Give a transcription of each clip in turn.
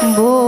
不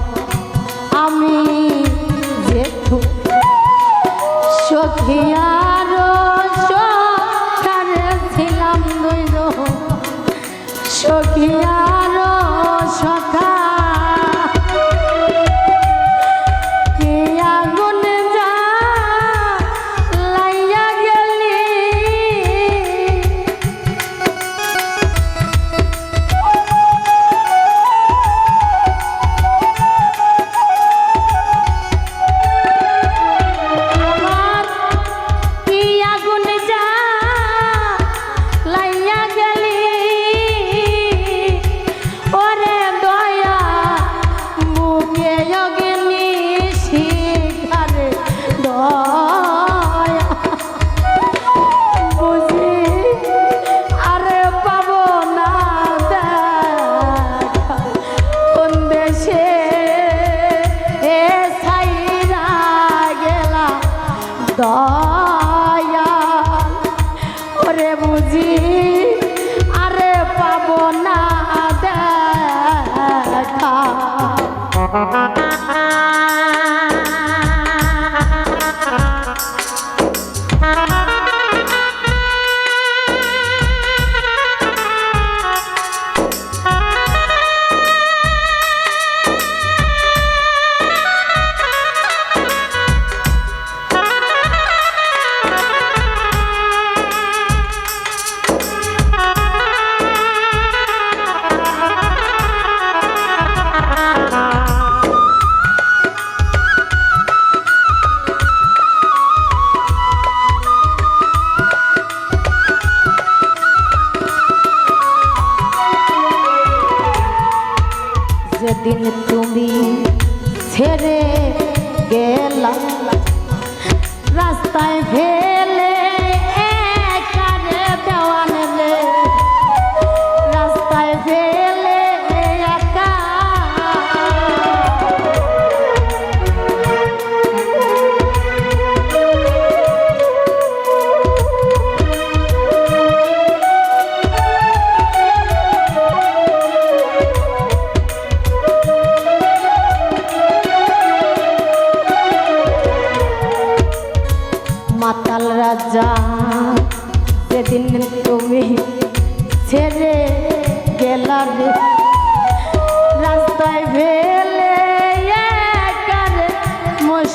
যেদিন তুমি ছেড়ে গেলাম রাস্তায় ফেলে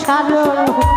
কারও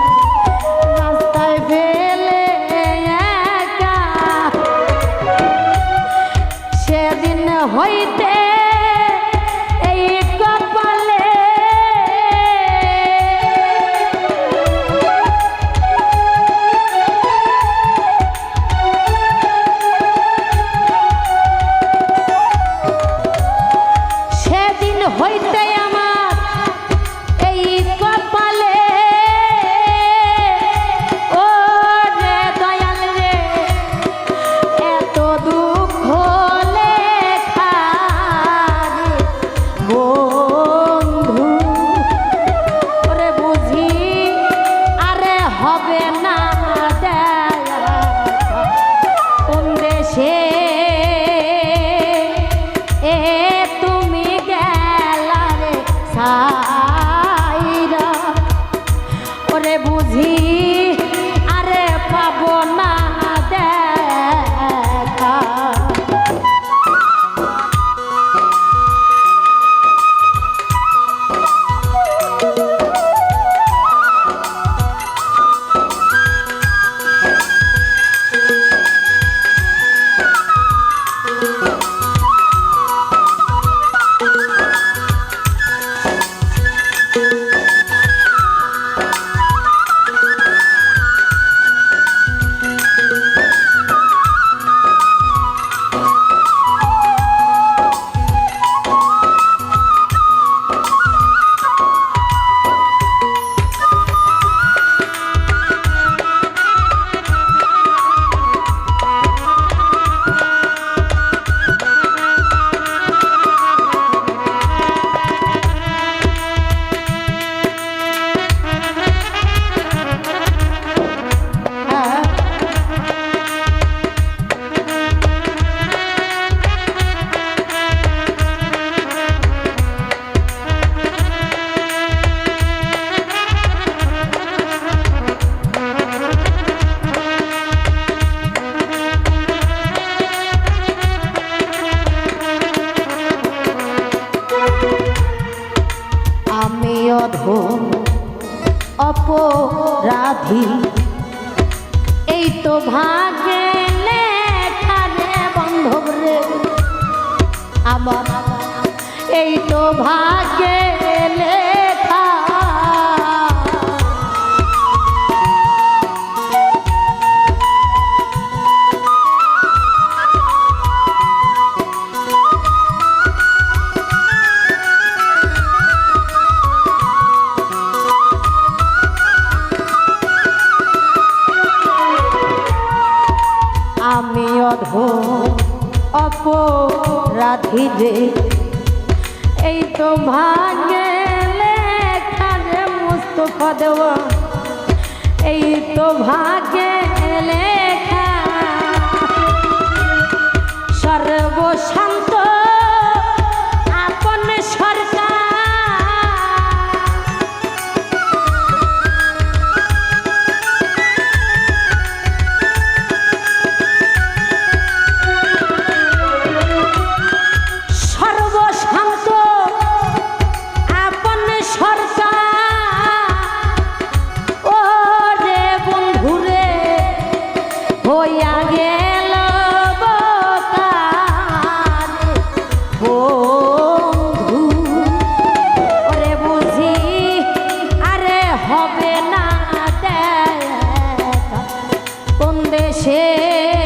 অধো অপরাধী। এই তো ভাগে লেখারে বন্ধব রে। আমার এই তো ভাগে সর্বসা mexer.